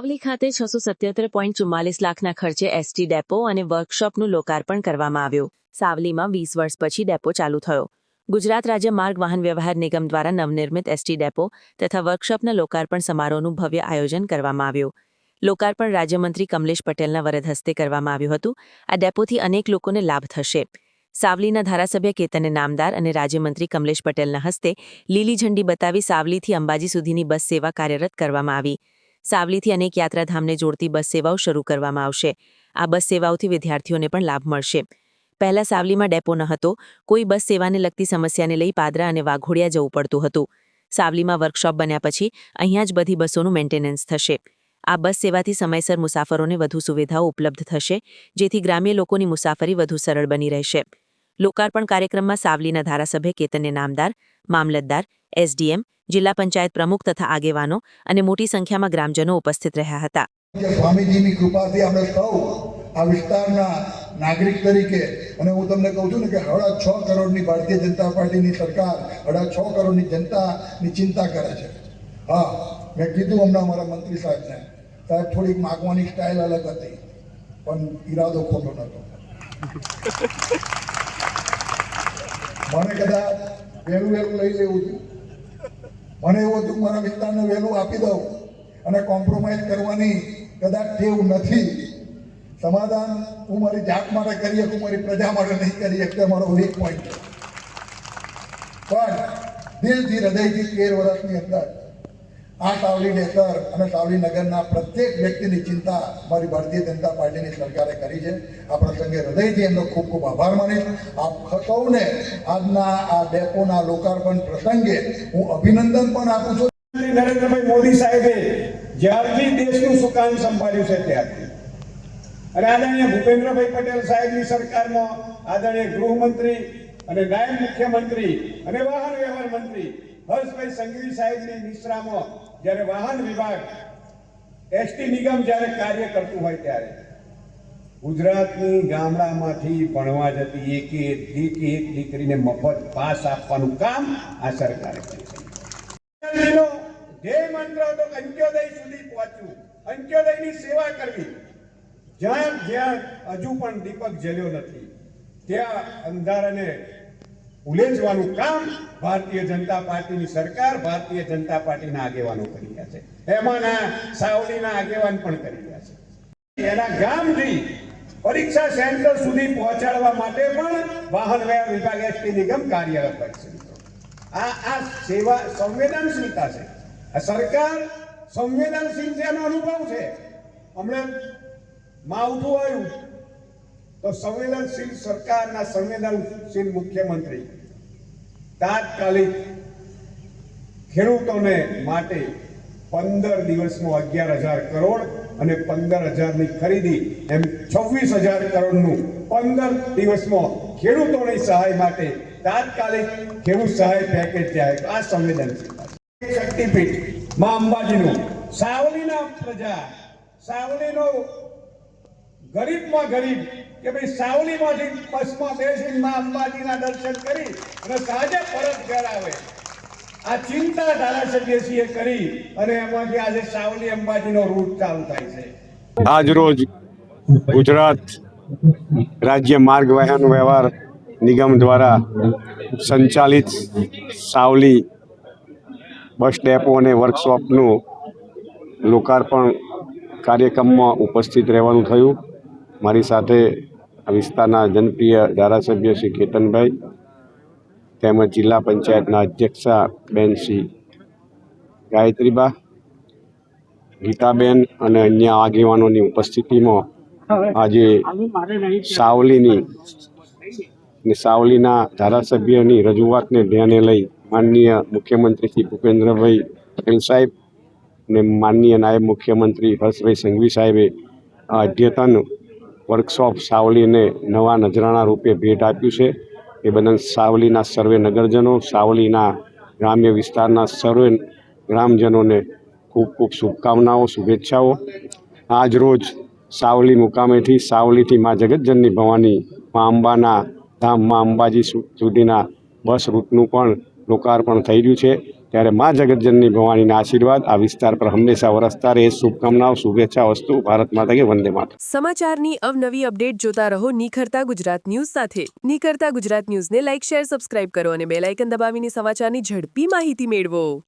સાવલી ખાતે છસો સત્યોતેર પોઈન્ટ ચુમ્માલીસ લાખના ખર્ચે એસટી ડેપો અને વર્કશોપનું લોકાર્પણ કરવામાં આવ્યું. સાવલીમાં વીસ વર્ષ પછી ડેપો ચાલુ થયો. ગુજરાત રાજ્ય માર્ગ વાહન વ્યવહાર નિગમ દ્વારા નવનિર્મિત એસટી ડેપો તથા વર્કશોપના લોકાર્પણ સમારોહનું ભવ્ય આયોજન કરવામાં આવ્યું. લોકાર્પણ રાજ્યમંત્રી કમલેશ પટેલના વરદ હસ્તે કરવામાં આવ્યું હતું. આ ડેપોથી અનેક લોકોને લાભ થશે. સાવલીના ધારાસભ્ય કેતને નામદાર અને રાજ્યમંત્રી કમલેશ પટેલના હસ્તે લીલી ઝંડી બતાવી સાવલીથી અંબાજી સુધીની બસ સેવા કાર્યરત કરવામાં આવી. સાવલીથી અનેક યાત્રાધામને જોડતી બસ સેવાઓ શરૂ કરવામાં આવશે. આ બસ સેવાઓથી વિદ્યાર્થીઓને પણ લાભ મળશે. પહેલા સાવલીમાં ડેપો ન હતો. કોઈ બસ સેવાને લગતી સમસ્યાને લઈ પાદરા અને વાઘોડિયા જવું પડતું હતું. સાવલીમાં વર્કશોપ બન્યા પછી અહીંયા જ બધી બસોનું મેન્ટેનન્સ થશે. આ બસ સેવાથી સમયસર મુસાફરોને વધુ સુવિધાઓ ઉપલબ્ધ થશે, જેથી ગ્રામ્ય લોકોની મુસાફરી વધુ સરળ બની રહેશે. લોકાર્પણ કાર્યક્રમમાં સાવલીના ધારાસભ્ય કેતન્ય નામદાર, મામલતદાર, એસડીએમ, જિલ્લા પંચાયત પ્રમુખ તથા આગેવાનો અને મોટી સંખ્યામાં ગ્રામજનો ઉપસ્થિત રહ્યા હતા. સ્વામીજીની કૃપાથી આપણે સૌ આ વિસ્તારના નાગરિક તરીકે, અને હું તમને કહું છું ને કે અઢા છ કરોડની ભારતીય જનતા પાર્ટીની સરકાર અઢા છ કરોડની જનતાની ચિંતા કરે છે. હા, મેં કીધું હમણાં અમારા મંત્રી સાહેબને, સાહેબ થોડીક માગવાની સ્ટાઇલ અલગ હતી, પણ ઈરાદો ખોટો નહોતો. મને કદાચ વહેલું વહેલું લઈ લેવું હતું મને એવું હતું મારા વિસ્તારને વહેલું આપી દઉં અને કોમ્પ્રોમાઇઝ કરવાની કદાચ ટેવ નથી. સમાધાન હું મારી જાત માટે કરી શકું મારી પ્રજા માટે નહીં કરી શકતો મારો વીક પોઈન્ટ પણ દિલથી, હૃદયથી તેર વર્ષની અંદર આ સાવલી નેતર અને સાવલી નગરના પ્રત્યેક વ્યક્તિની ચિંતા મારી ભારતીય જનતા પાર્ટીની સરકારે કરી છે. આ પ્રસંગે હૃદયથી એમનો ખૂબ ખૂબ આભાર માનીશ. આપ સૌને આજના આ ડેપોના લોકાર્પણ પ્રસંગે હું અભિનંદન પણ આપું છું. નરેન્દ્રભાઈ મોદી સાહેબે જ્યારથી દેશનું સુકાન સંભાળ્યું છે ત્યારથી. અને આદરણીય ભૂપેન્દ્રભાઈ પટેલ સાહેબની સરકારમાં આદરણીય ગૃહમંત્રી અને નાયબ મુખ્યમંત્રી અને વાહન વ્યવહાર મંત્રી હર્ષભાઈ સંઘવી સાહેબની નિશ્રામાં જ્યારે વાહન વિભાગ એસટી નિગમ જ્યારે કાર્ય કરતું હોય ત્યારે ગુજરાતની ગામડામાંથી ભણવા જતી એક એક એક દીકરીને મફત પાસ આપવાનું કામ આ સરકારે છે. મંત્ર હતો અંત્યોદય સુધી પહોંચવું અંત્યોદયની સેવા કરવી. જ્યાં જ્યાં હજુ પણ દીપક જલ્યો નથી, ત્યાં અંધારાને ઉલેચવાનું કામ ભારતીય જનતા પાર્ટીની સરકાર ભારતીય જનતા પાર્ટીના આગેવાનો કરી રહ્યા છે. એમાંના સાવલીના આગેવાન પણ કરી રહ્યા છે. એના ગામથી પરીક્ષા સેન્ટર સુધી પહોંચાડવા માટે પણ વાહન વ્યવહાર વિભાગ એસટી નિગમ કાર્યરત છે. આ આ સેવા સંવેદનશીલતા છે. આ સરકાર સંવેદનશીલ છે એનો અનુભવ છે. હમણાં માવઠું આવ્યું. તો સંવેદનશીલ સરકારના સંવેદનશીલ મુખ્યમંત્રી તાત્કાલિક ખેડૂતોને માટે પંદર દિવસમાં અગિયાર હજાર કરોડ અને પંદર હજારની ખરીદી એમ છવ્વીસ હજાર કરોડનું પંદર દિવસમાં ખેડૂતોની સહાય માટે તાત્કાલિક ખેડૂત સહાય પેકેજ જાહેર આ સંવેદનશીલ શક્તિપીઠમાં અંબાજીનું સાવલીના પ્રજા, સાવલીનો ગરીબમાં ગરીબ કે ભાઈ સાવલીમાંથી બસમાં બેસીને માં અંબાજીના દર્શન કરી અને સાંજે પરત ઘર આવે. આ ચિંતા ધારાસભ્યશ્રીએ કરી અને એમાંથી આજે સાવલી અંબાજીનો રૂટ ચાલુ થાય છે. આજરોજ ગુજરાત રાજ્ય માર્ગ વાહન વ્યવહાર નિગમ દ્વારા સંચાલિત સાવલી બસ ડેપો અને વર્કશોપનું લોકાર્પણ કાર્યક્રમમાં ઉપસ્થિત રહેવાનું થયું. મારી સાથે વિસ્તારના જનપ્રિય ધારાસભ્ય શ્રી કેતનભાઈ તેમજ જિલ્લા પંચાયતના અધ્યક્ષા બેન શ્રી ગાયત્રીબા ગીતાબેન અને અન્ય આગેવાનોની ઉપસ્થિતિમાં આજે સાવલીની ને સાવલીના ધારાસભ્યની રજૂઆતને ધ્યાને લઈ માનનીય મુખ્યમંત્રી શ્રી ભૂપેન્દ્રભાઈ પટેલ સાહેબ ને માનનીય નાયબ મુખ્યમંત્રી હર્ષભાઈ સંઘવી સાહેબે આ અદ્યતન વર્કશોપ સાવલીને નવા નજરાણા રૂપે ભેટ આપ્યું છે. એ બદલ સાવલીના સર્વે નગરજનો, સાવલીના ગ્રામ્ય વિસ્તારના સર્વે ગ્રામજનોને ખૂબ ખૂબ શુભકામનાઓ, શુભેચ્છાઓ. આજ રોજ સાવલી મુકામેથી સાવલીથી મા જગતજનની ભવાની મા અંબાના ધામ મા અંબાજી સુધીના બસ રૂટનું પણ લોકાર્પણ થઈ રહ્યું છે. ત્યારે મા જગતજનની ભવાનીના આશીર્વાદ આ વિસ્તાર પર હંમેશા વરસતા રહે. શુભકામનાઓ, શુભેચ્છા, વસ્તુ. ભારત માતા કે વંદે માતા. સમાચારની અવનવી અપડેટ જોતા રહો નિખરતા ગુજરાત ન્યૂઝ સાથે. નિખરતા ગુજરાત ન્યૂઝને લાઇક, શેર, સબસ્ક્રાઇબ કરો અને બેલ આઇકન દબાવીને સમાચારની ઝડપી માહિતી મેળવો.